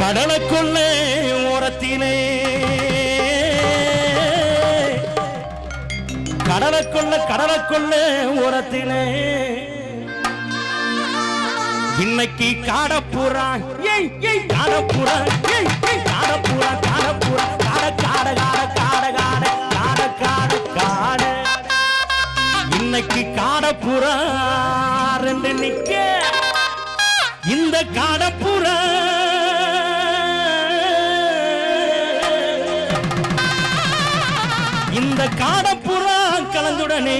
கடலுக்குள்ள ஓரத்திலே. கடலுக்குள்ள கடலுக்குள்ளே ஓரத்திலே. இன்னைக்கு காடப்புறா காடப்புறா காடப்புறா காடப்புறா காட காட காட காட காட காட காட காட. இன்னைக்கு காடப்புறா ரெண்டு நிக்க. இந்த காடப்புறா காடப்புறா கலந்துடனே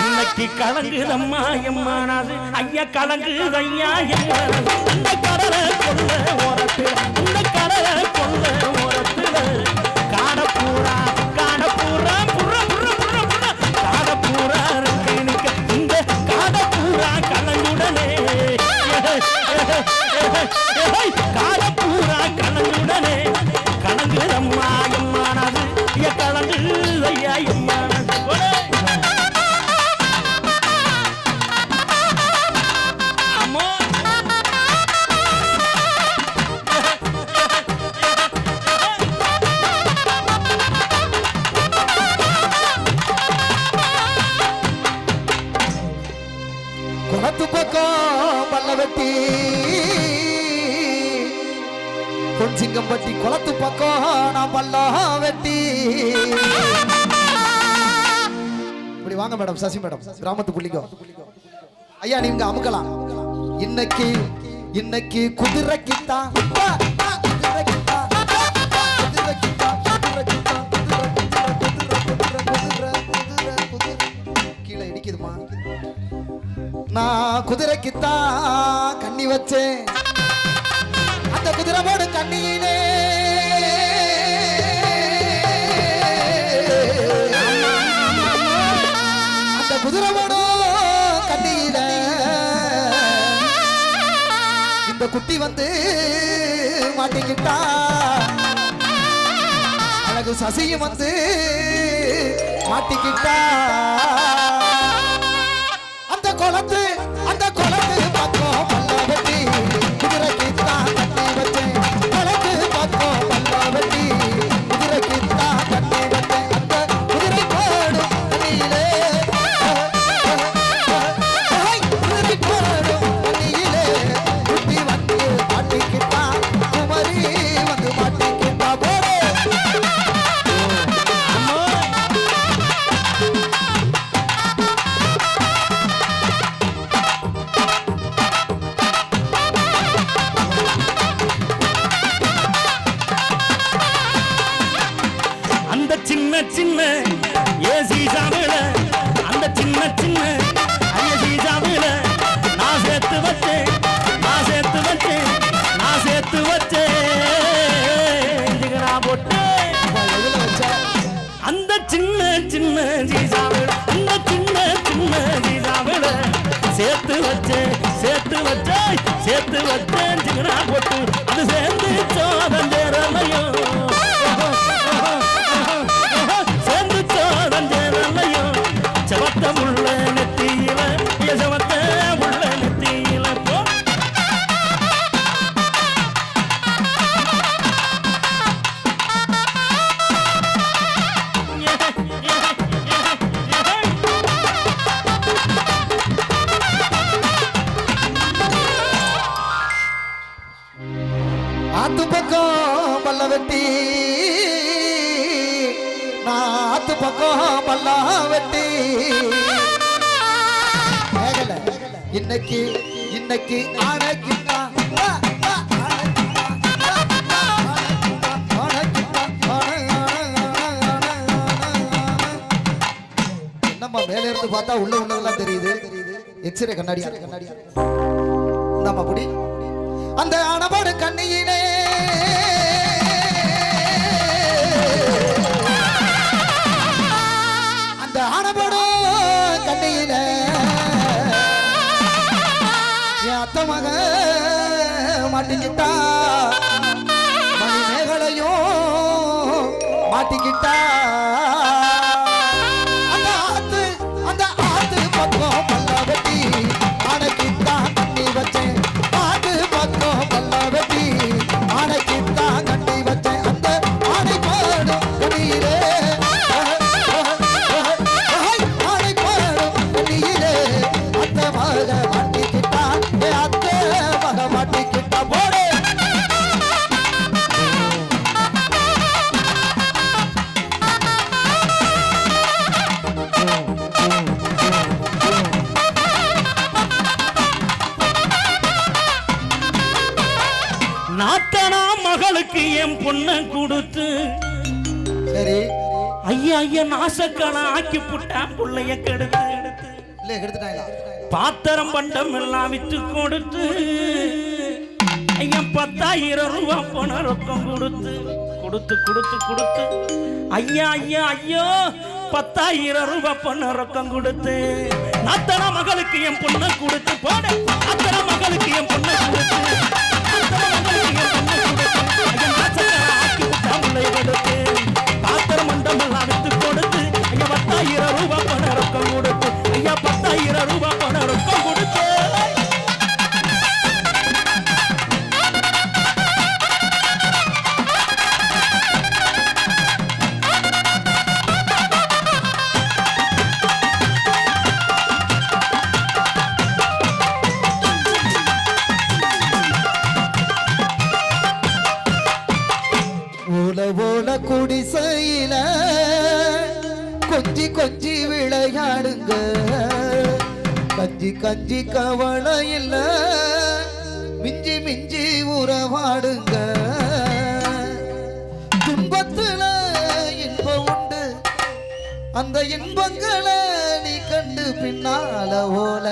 இன்னைக்கு கலங்குதம்மா எம்மானாது ஐயா கலங்குது ஐயா எம்மானாது இந்த கடலை கொல்ல ஓரத்து இந்த கடலை கொல்ல ஓரத்து காடப்பூரா காடப்பூரா புற புற புற புற காடப்பூரா இருக்கு இந்த காடப்பூரா கலங்குடனே காடப்பூரா கொஞ்சிங்கம் பட்டி குளத்து பக்கம் நான் பல்லா வெட்டி. இப்படி வாங்க மேடம் சசி மேடம் கிராமத்து புள்ளிக்கோ. ஐயா நீங்க அமுக்கலாம். இன்னைக்கு இன்னைக்கு குதிரைக்குத்தான். குதிரைக்குத்தான் நான் குதிரைக்குத்தான் கண்ணி வச்சேன். அந்த குதிரை கண்ணியிலே. அந்த குதிரை கண்ணியில. இந்த குட்டி வந்து மாட்டிக்கிட்டா. அழகு சசியும் வந்து மாட்டிக்கிட்டா. அந்த சின்ன சின்ன ஏசி சாவில அந்த சின்ன சின்ன ஐயசி சாவில நான் சேர்த்து வச்சேன் நான் சேர்த்து வச்சேன் நான் சேர்த்து வச்சேன். ஜிகரா போட்டு எதுல வச்ச? அந்த சின்ன சின்ன ஜீசாவில அந்த சின்ன சின்ன ஜீசாவில சேர்த்து வச்சேன் சேர்த்து வச்சேன் சேர்த்து வச்சேன். இன்னைக்கு இன்னைக்கு ஆனை. என்னம்மா மேல இருந்து பார்த்தா உள்ள உள்ளதெல்லாம் தெரியுது. எக்ஸ்ரே கண்ணாடியா கண்ணாடியா இந்தாம்மா புடி. அந்த அணபாடு கண்ணியிலே கட்டிக்கிட்டா நாசக்கான ஆக்கி புட்டான் புள்ளைய கெடுத்து. பாத்திரம் பண்டம் எல்லாம் வித்து கொடுத்து ஐயா பத்தாயிரம் ரூபாய் போன ரொக்கம் கொடுத்து கொடுத்து கொடுத்து கொடுத்து. ஐயா ஐயா ஐயோ பத்தாயிரம் ரூபாய் பொண்ண ரொக்கம் கொடுத்து. அத்தனை மகளுக்கு என் பொண்ணை கொடுத்து போட. அத்தனை மகளுக்கு என் பொண்ணை கொடுத்து. அத்தனை மகளுக்கு ஆயிரம் ரூபாய். உறவாடுங்க துன்பத்துல இன்பம் உண்டு. அந்த இன்பங்களை நீ கண்டு பின்னால ஓல.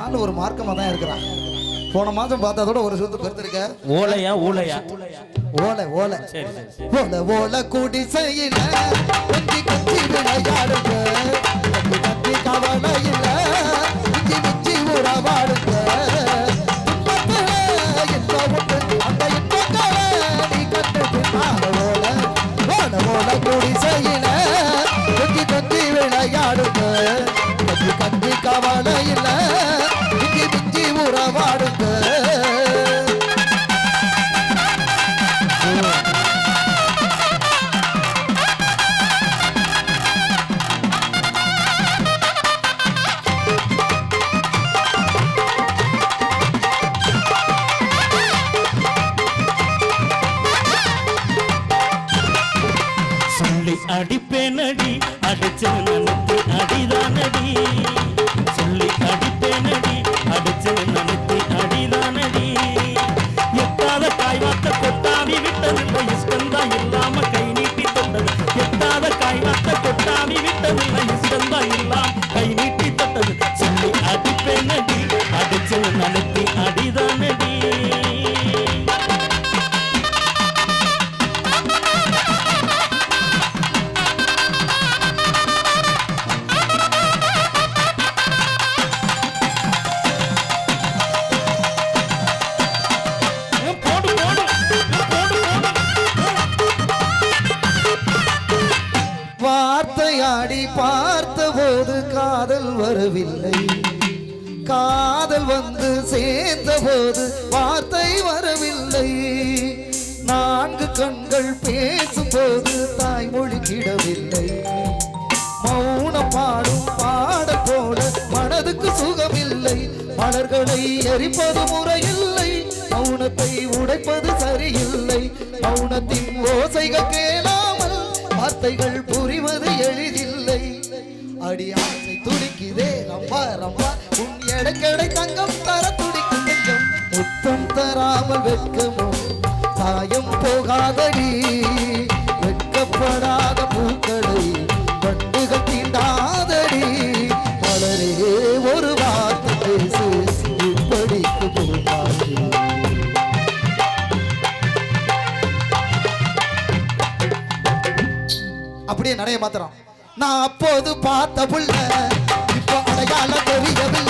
ஆள் ஒரு மார்க்கமா தான் இருக்கிறான். போன மாதம் பார்த்ததோட ஒரு சுத்து கருத்து ஓலையா ஊலையா? ஓலை ஓலை. ஓல ஓல குடிசையில கொஞ்சி கொஞ்சி விளையாடுங்க. கொஞ்சி கத்தி கவலை இல்ல மிஞ்சி மிஞ்சி உறவாடுங்க. சொல்லி அடிப்பேனடி அடிச்சு நினைத்து அடிதானடி. சொல்லி அடிப்பேனடி அடிச்சு நினைத்து அடிதானடி. எட்டாத காய்வாத்த கொட்டாவி விட்டதில்லை இஷ்டந்தா இல்லாம கை நீட்டி தொட்டது. எட்டாத காய்வாத்த கொட்டாவி விட்டதில்லை இஷ்டந்தா இல்லாம கை நீட்டி தொட்டது. சொல்லி அடிப்பேனடி அடிச்சு நினைத்து அடி சேர்ந்தபோது வார்த்தை வரவில்லை. நான்கு கண்கள் பேசும்போது தாய்மொழி கிடவில்லை. மௌனம் பாடும் பாட போல மனதுக்கு சுகமில்லை. மலர்களை எரிப்பது முறையில்லை. மௌனத்தை உடைப்பது சரியில்லை. மௌனத்தின் ஓசைகள் கேளாமல் வார்த்தைகள் புரிவது எளிதில்லை. அடி ஆசை துடிக்குதே ரம்பா ரம்பா உன் எடைக்கடை தங்கம் தர துடி முத்தம் தராமல் வெட்கமோ? சாயம் போகாதடி. வெட்கப்படாத பூக்களை கண்டுகள் தீண்டாதடி. மலரே ஒரு வார்த்தை பேசு இப்படிக்கு போகாது அப்படியே நடைய மாத்திரம் நான் அப்போது பார்த்த புள்ள இப்போ அடையாளம் தெரியவில்லை.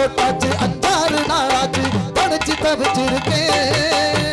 போட்டாச்சு அஞ்சாறு நாளாச்சு தனிச்சு தவிச்சிருக்கேன்.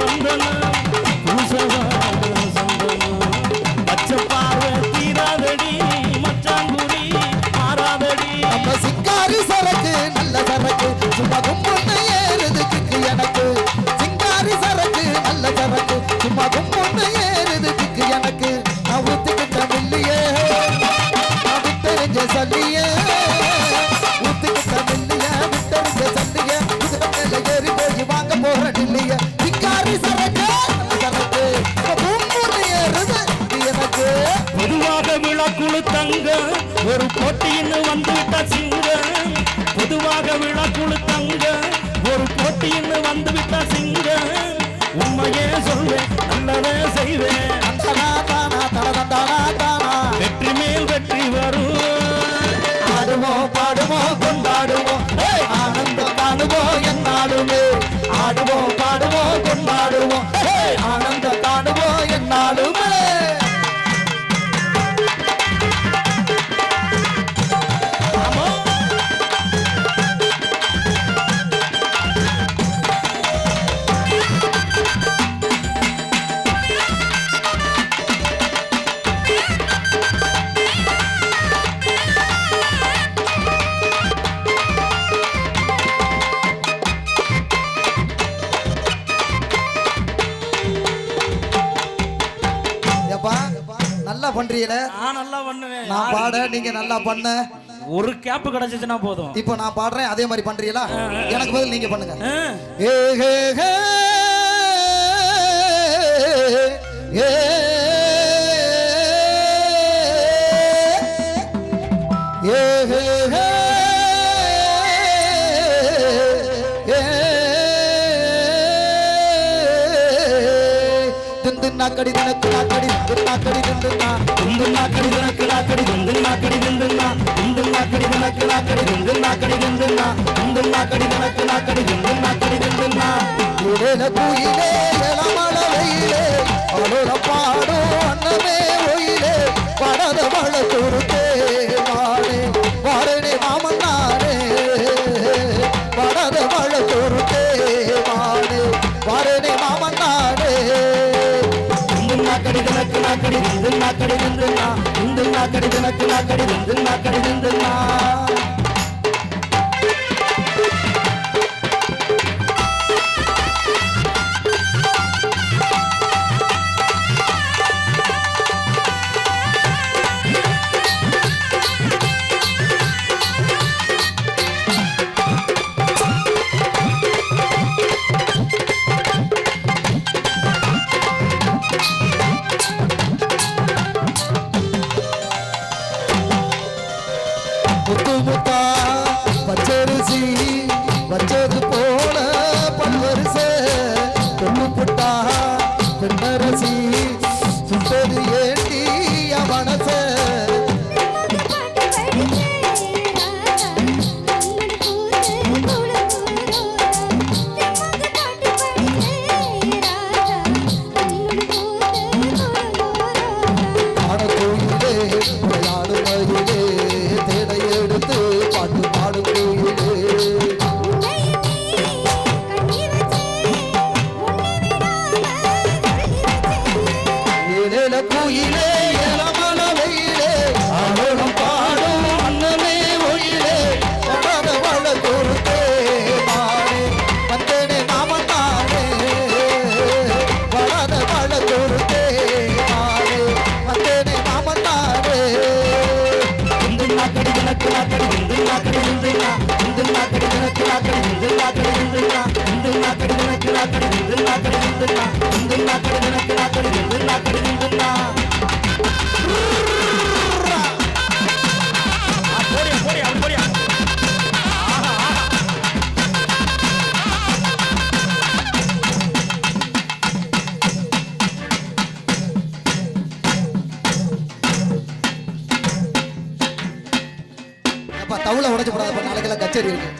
வந்தனா இல்லப்பா நல்லா பண்றீங்களே நான் நல்லா பண்ணுவேன் நான் பாட நீங்க நல்லா பண்ண ஒரு கேப் கிடைச்சிச்சுன்னா போதும் இப்போ நான் பாடுறேன் அதே மாதிரி பண்றீங்களா எனக்கு பதில் நீங்க பண்ணுங்க ஏ ஹே ஹே ஏ நாக்கடி துந்து நாக்கடி துந்துண்ணா துந்து நாக்கடி துணக்கு நாக்கடி துந்து நாக்கடி துந்துண்ணா துந்து நாக்கடி துணக்கு நாக்கடி துந்து நாக்கடி துந்துண்ணா துந்து நாக்கடி துணக்கு நாக்கடி நாக்கடி தினக்கு நாக்கடி விந்து நாக்கடி விந்து நான் हुकुम का। बचर जी పాటు పాడుతూ தவுளை உடைச்சு போடாதப்பா நாளைக்கெல்லாம் கச்சேரி இருக்கு.